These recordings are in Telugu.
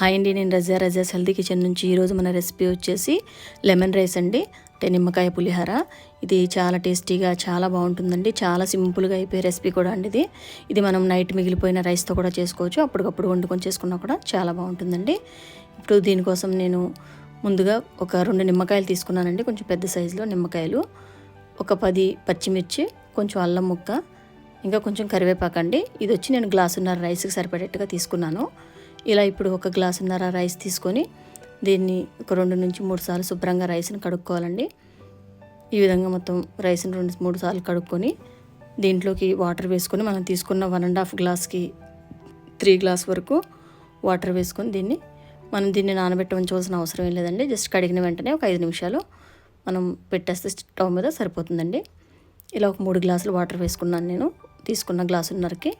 హాయ్ అండి నేను రజా రజాస్ హెల్దీ కిచెన్ నుంచి ఈరోజు మన రెసిపీ వచ్చేసి లెమన్ రైస్ అండి. అంటే నిమ్మకాయ పులిహార. ఇది చాలా టేస్టీగా చాలా బాగుంటుందండి. చాలా సింపుల్గా అయిపోయే రెసిపీ కూడా అండి ఇది. ఇది మనం నైట్ మిగిలిపోయిన రైస్తో కూడా చేసుకోవచ్చు. అప్పటికప్పుడు వండుకొని చేసుకున్నా కూడా చాలా బాగుంటుందండి. ఇప్పుడు దీనికోసం నేను ముందుగా ఒక రెండు నిమ్మకాయలు తీసుకున్నానండి. కొంచెం పెద్ద సైజులో నిమ్మకాయలు. ఒక పది పచ్చిమిర్చి కొంచెం అల్లం ముక్క ఇంకా కొంచెం కరివేపాకండి. ఇది వచ్చి నేను గ్లాసున్నర రైస్కి సరిపడేట్టుగా తీసుకున్నాను. ఇలా ఇప్పుడు ఒక గ్లాసున్నర రైస్ తీసుకొని దీన్ని ఒక రెండు నుంచి మూడు సార్లు శుభ్రంగా రైస్ని కడుక్కోవాలండి. ఈ విధంగా మొత్తం రైస్ని రెండు మూడు సార్లు కడుక్కొని దీంట్లోకి వాటర్ వేసుకొని మనం తీసుకున్న వన్ అండ్ హాఫ్ గ్లాస్కి త్రీ గ్లాస్ వరకు వాటర్ వేసుకొని దీన్ని మనం దీన్ని నానబెట్టి ఉంచవలసిన అవసరం ఏం లేదండి. జస్ట్ కడిగిన వెంటనే ఒక ఐదు నిమిషాలు మనం పెట్టేస్తే స్టవ్ మీద సరిపోతుందండి. ఇలా ఒక మూడు గ్లాసులు వాటర్ వేసుకున్నాను నేను. తీసుకున్న గ్లాసున్నరకి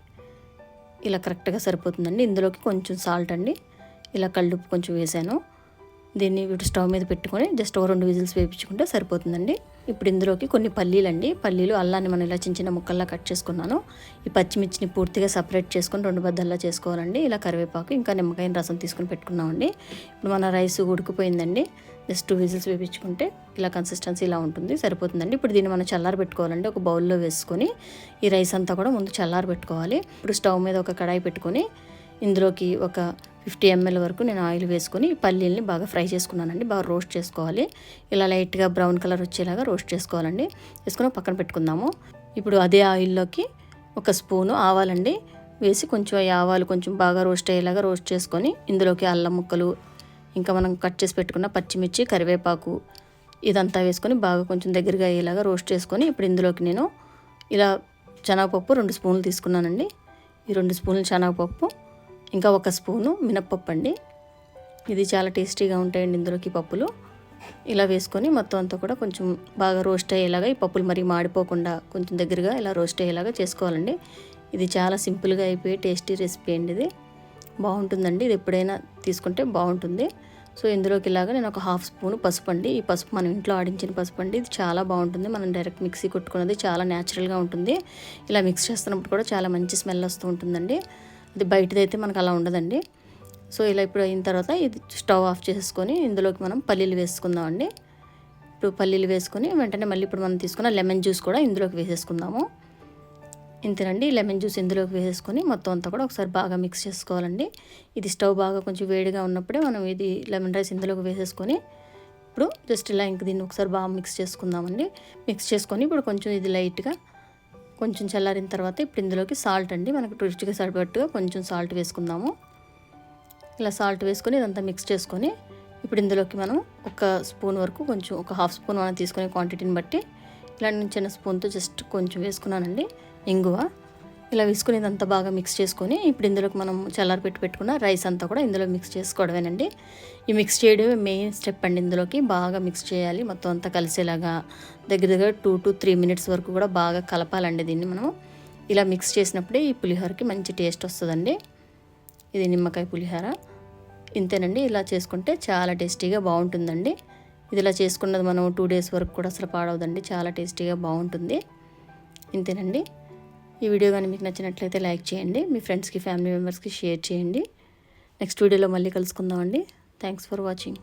ఇలా కరెక్ట్గా సరిపోతుందండి. ఇందులోకి కొంచెం సాల్ట్ అండి. ఇలా కళ్ళుప్పు కొంచెం వేసాను. దీన్ని వీటి స్టవ్ మీద పెట్టుకొని జస్ట్ ఓ రెండు విజిల్స్ వేపించుకుంటే సరిపోతుందండి. ఇప్పుడు ఇందులోకి కొన్ని పల్లీలు అండి పల్లీలు అల్లాన్ని మనం ఇలా చిన్న చిన్న ముక్కల్లా కట్ చేసుకున్నాను. ఈ పచ్చిమిర్చిని పూర్తిగా సపరేట్ చేసుకొని రెండు బద్దల్లా చేసుకోవాలండి. ఇలా కరివేపాకు ఇంకా నిమ్మకాయ రసం తీసుకొని పెట్టుకున్నామండి. ఇప్పుడు మన రైస్ ఉడికిపోయిందండి. జస్ట్ టూ విజిల్స్ వేపించుకుంటే ఇలా కన్సిస్టెన్సీ ఇలా ఉంటుంది సరిపోతుందండి. ఇప్పుడు దీన్ని మనం చల్లారి పెట్టుకోవాలండి. ఒక బౌల్లో వేసుకొని ఈ రైస్ అంతా కూడా ముందు చల్లారి పెట్టుకోవాలి. ఇప్పుడు స్టవ్ మీద ఒక కడాయి పెట్టుకొని ఇందులోకి ఒక ఫిఫ్టీ ఎంఎల్ వరకు నేను ఆయిల్ వేసుకొని పల్లీల్ని బాగా ఫ్రై చేసుకున్నానండి. బాగా రోస్ట్ చేసుకోవాలి. ఇలా లైట్గా బ్రౌన్ కలర్ వచ్చేలాగా రోస్ట్ చేసుకోవాలండి. వేసుకొని పక్కన పెట్టుకుందాము. ఇప్పుడు అదే ఆయిల్లోకి ఒక స్పూను ఆవాలండి. వేసి కొంచెం ఆవాలు కొంచెం బాగా రోస్ట్ అయ్యేలాగా రోస్ట్ చేసుకొని ఇందులోకి అల్లం ముక్కలు ఇంకా మనం కట్ చేసి పెట్టుకున్న పచ్చిమిర్చి కరివేపాకు ఇదంతా వేసుకొని బాగా కొంచెం దగ్గరగా అయ్యేలాగా రోస్ట్ చేసుకొని ఇప్పుడు ఇందులోకి నేను ఇలా శనగపప్పు రెండు స్పూన్లు తీసుకున్నానండి. ఈ రెండు స్పూన్లు శనగపప్పు ఇంకా ఒక స్పూను మినప్పప్పు అండి ఇది చాలా టేస్టీగా ఉంటాయండి ఇందులోకి పప్పులు. ఇలా వేసుకొని మొత్తం అంతా కూడా కొంచెం బాగా రోస్ట్ అయ్యేలాగా ఈ పప్పులు మరి మాడిపోకుండా కొంచెం దగ్గరగా ఇలా రోస్ట్ అయ్యేలాగా చేసుకోవాలండి. ఇది చాలా సింపుల్గా అయిపోయి టేస్టీ రెసిపీ అండి ఇది. బాగుంటుందండి. ఇది ఎప్పుడైనా తీసుకుంటే బాగుంటుంది. సో ఇందులోకి ఇలాగా నేను ఒక హాఫ్ స్పూన్ పసుపు అండి ఈ పసుపు మనం ఇంట్లో ఆడించిన పసుపు అండి ఇది చాలా బాగుంటుంది. మనం డైరెక్ట్ మిక్సీ కొట్టుకున్నది చాలా న్యాచురల్గా ఉంటుంది. ఇలా మిక్స్ చేస్తున్నప్పుడు కూడా చాలా మంచి స్మెల్ వస్తూ ఉంటుందండి. అది బయటదైతే మనకు అలా ఉండదండి. సో ఇలా ఇప్పుడు అయిన తర్వాత ఇది స్టవ్ ఆఫ్ చేసుకొని ఇందులోకి మనం పల్లీలు వేసుకుందామండి. ఇప్పుడు పల్లీలు వేసుకొని వెంటనే మళ్ళీ ఇప్పుడు మనం తీసుకున్న లెమన్ జ్యూస్ కూడా ఇందులోకి వేసేసుకుందాము. ఇంతేనండి లెమన్ జ్యూస్ ఇందులోకి వేసేసుకొని మొత్తం అంతా కూడా ఒకసారి బాగా మిక్స్ చేసుకోవాలండి. ఇది స్టవ్ బాగా కొంచెం వేడిగా ఉన్నప్పుడే మనం ఇది లెమన్ రైస్ ఇందులోకి వేసేసుకొని ఇప్పుడు జస్ట్ ఇలా ఇంక దీన్ని ఒకసారి బాగా మిక్స్ చేసుకుందామండి. మిక్స్ చేసుకొని ఇప్పుడు కొంచెం ఇది లైట్గా కొంచెం చల్లారిన తర్వాత ఇప్పుడు ఇందులోకి సాల్ట్ అండి. మనకు రుచిగా సరిపట్టుగా కొంచెం సాల్ట్ వేసుకుందాము. ఇలా సాల్ట్ వేసుకొని ఇదంతా మిక్స్ చేసుకొని ఇప్పుడు ఇందులోకి మనం ఒక స్పూన్ వరకు కొంచెం ఒక హాఫ్ స్పూన్ మనం తీసుకునే క్వాంటిటీని బట్టి ఇలా నేను చిన్న స్పూన్తో జస్ట్ కొంచెం వేసుకున్నానండి. ఇంగువ. ఇలా విసుకునేది అంతా బాగా మిక్స్ చేసుకొని ఇప్పుడు ఇందులోకి మనం చల్లారి పెట్టి పెట్టుకున్న రైస్ అంతా కూడా ఇందులో మిక్స్ చేసుకోవడమేనండి. ఈ మిక్స్ చేయడమే మెయిన్ స్టెప్ అండి ఇందులోకి. బాగా మిక్స్ చేయాలి. మొత్తం అంతా కలిసేలాగా దగ్గర దగ్గర టూ టు త్రీ మినిట్స్ వరకు కూడా బాగా కలపాలండి దీన్ని మనం ఇలా మిక్స్ చేసినప్పుడే ఈ పులిహోరకి మంచి టేస్ట్ వస్తుందండి. ఇది నిమ్మకాయ పులిహోర. ఇంతేనండి. ఇలా చేసుకుంటే చాలా టేస్టీగా బాగుంటుందండి. ఇది ఇలా చేసుకున్నది మనం టూ డేస్ వరకు కూడా అసలు పాడవదండి. చాలా టేస్టీగా బాగుంటుంది. ఇంతేనండి. ఈ వీడియో కానీ మీకు నచ్చినట్లయితే లైక్ చేయండి మీ ఫ్రెండ్స్కి ఫ్యామిలీ మెంబర్స్కి షేర్ చేయండి. నెక్స్ట్ వీడియోలో మళ్ళీ కలుసుకుందామండి. Thanks for watching.